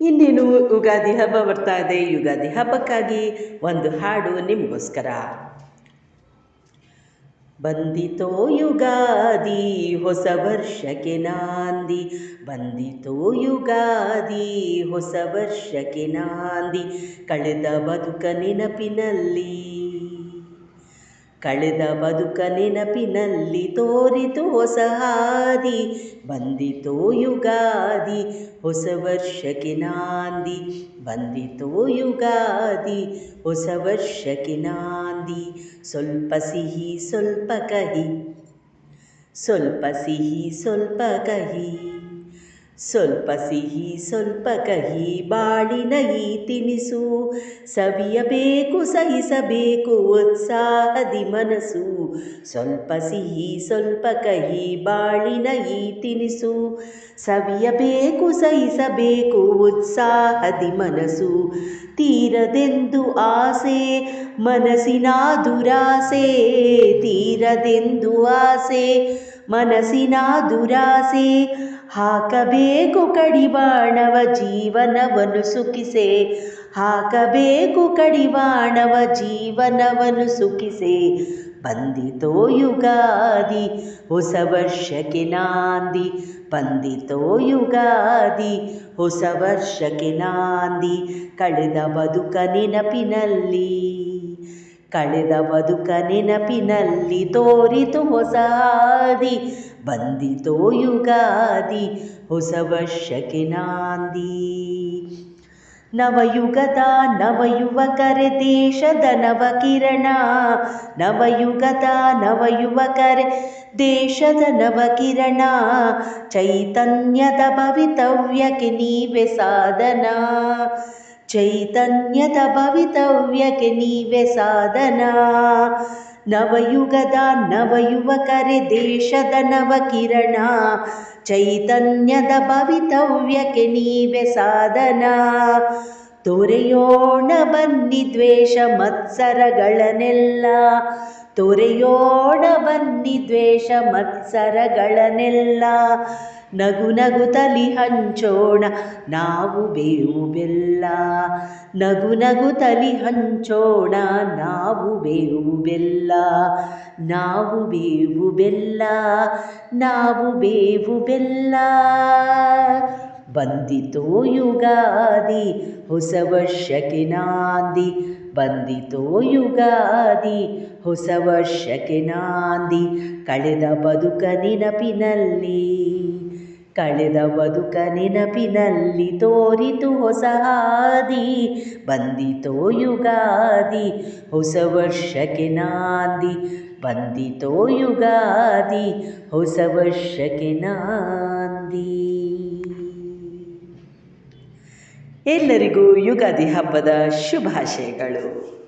ಇನ್ನೇನು ಯುಗಾದಿ ಹಬ್ಬ ಬರ್ತಾ ಇದೆ? ಯುಗಾದಿ ಹಬ್ಬಕ್ಕಾಗಿ ಒಂದು ಹಾಡು ನಿಮಗೋಸ್ಕರ. ಬಂದಿತೋ ಯುಗಾದಿ, ಹೊಸ ವರ್ಷಕ್ಕೆ ನಾಂದಿ. ಬಂದಿತೋ ಯುಗಾದಿ, ಹೊಸ ವರ್ಷಕ್ಕೆ ನಾಂದಿ. ಕಳೆದ ಬದುಕ ನೆನಪಿನಲ್ಲಿ ಕಳೆದ ಬದುಕ ನೆನಪಿನಲ್ಲಿ ತೋರಿತು ಹೊಸ ಹಾದಿ ಬಂದಿತೋ ಯುಗಾದಿ, ಹೊಸ ವರ್ಷಕ್ಕೆ ನಾಂದಿ, ಬಂದಿತೋ ಯುಗಾದಿ, ಹೊಸ ವರ್ಷಕ್ಕೆ ನಾಂದಿ, ಸ್ವಲ್ಪ ಸಿಹಿ, ಸ್ವಲ್ಪ ಕಹಿ, ಸ್ವಲ್ಪ ಸಿಹಿ, ಸ್ವಲ್ಪ ಕಹಿ. ಸ್ವಲ್ಪ ಸಿಹಿ, ಸ್ವಲ್ಪ ಕಹಿ, ಬಾಳಿನ ಈ ತಿನಿಸು. ಸವಿಯಬೇಕು, ಸಹಿಸಬೇಕು, ಉತ್ಸಾಹದಿ ಮನಸ್ಸು. ಸ್ವಲ್ಪ ಸಿಹಿ, ಸ್ವಲ್ಪ ಕಹಿ, ಬಾಳಿನ ಈ ತಿನಿಸು. ಸವಿಯಬೇಕು, ಸಹಿಸಬೇಕು, ಉತ್ಸಾಹದಿ ಮನಸ್ಸು. ತೀರದೆಂದು ಆಸೆ, ಮನಸ್ಸಿನ ದುರಾಸೆ. ತೀರದೆಂದು ಆಸೆ ಮನಸ್ಸಿನ ದುರಾಸೆ. ಹಾಕಬೇಕು ಕಡಿವಾಣವ ಜೀವನವನ್ನು ಸುಖಿಸೆ. ಹಾಕಬೇಕು ಕಡಿವಾಣವ ಜೀವನವನ್ನು ಸುಖಿಸೆ. ಬಂದಿತೋ ಯುಗಾದಿ, ಹೊಸ ವರ್ಷಕ್ಕೆ ನಾಂದಿ. ಬಂದಿತೋ ಯುಗಾದಿ, ಹೊಸ ವರ್ಷಕ್ಕೆ ನಾಂದಿ. ಕಳೆದ ಬದುಕ ನೆನಪಿನಲ್ಲಿ. ಕಳೆದ ಬದುಕ ನೆನಪಿನಲ್ಲಿ ತೋರಿತು ಹೊಸಾದಿ, ಬಂದಿತೋ ಯುಗಾದಿ, ಹೊಸ ವರ್ಷಕ್ಕೆ ನಾಂದಿ. ನವಯುಗದ ನವಯುವಕರೆ, ದೇಶದ ನವಕಿರಣ. ನವಯುಗದ ನವಯುವಕರೆ, ದೇಶದ ನವಕಿರಣ. ಚೈತನ್ಯದ ಭವಿತವ್ಯಕ್ಕೆ ನೀವೆ ಸಾಧನ. चैतन्यत भवितव्यवे साधना नवयुगदा नवयुवकरे देशद नवकिरणा चैतन्यद भवितव्य साधना ತೊರೆಯೋಣ ಬನ್ನಿ ದ್ವೇಷ ಮತ್ಸರಗಳನೆಲ್ಲ ತೊರೆಯೋಣ ಬನ್ನಿ ದ್ವೇಷ ಮತ್ಸರಗಳನೆಲ್ಲ ನಗು ನಗು ತಲಿ ಹಂಚೋಣ, ನಾವು ಬೇವು ಬೆಲ್ಲ ನಗು ನಗು ತಲಿ ಹಂಚೋಣ, ನಾವು ಬೇವು ಬೆಲ್ಲ ನಾವು ಬೇವು ಬೆಲ್ಲ ನಾವು ಬೇವು ಬೆಲ್ಲ ಬಂದಿತೋ ಯುಗಾದಿ, ಹೊಸ ವರ್ಷಕ್ಕೆ ನಾಂದಿ. ಬಂದಿತೋ ಯುಗಾದಿ, ಹೊಸ ವರ್ಷಕ್ಕೆ ನಾಂದಿ. ಕಳೆದ ಬದುಕ ನೆನಪಿನಲ್ಲಿ, ಕಳೆದ ಬದುಕ ನೆನಪಿನಲ್ಲಿ ತೋರಿತು ಹೊಸ ಹಾದಿ. ಬಂದಿತೋ ಯುಗಾದಿ, ಹೊಸ ವರ್ಷಕ್ಕೆ ನಾಂದಿ. ಬಂದಿತೋ ಯುಗಾದಿ, ಹೊಸ ವರ್ಷಕ್ಕೆ ನಾಂದಿ. ಎಲ್ಲರಿಗೂ ಯುಗಾದಿ ಹಬ್ಬದ ಶುಭಾಶಯಗಳು.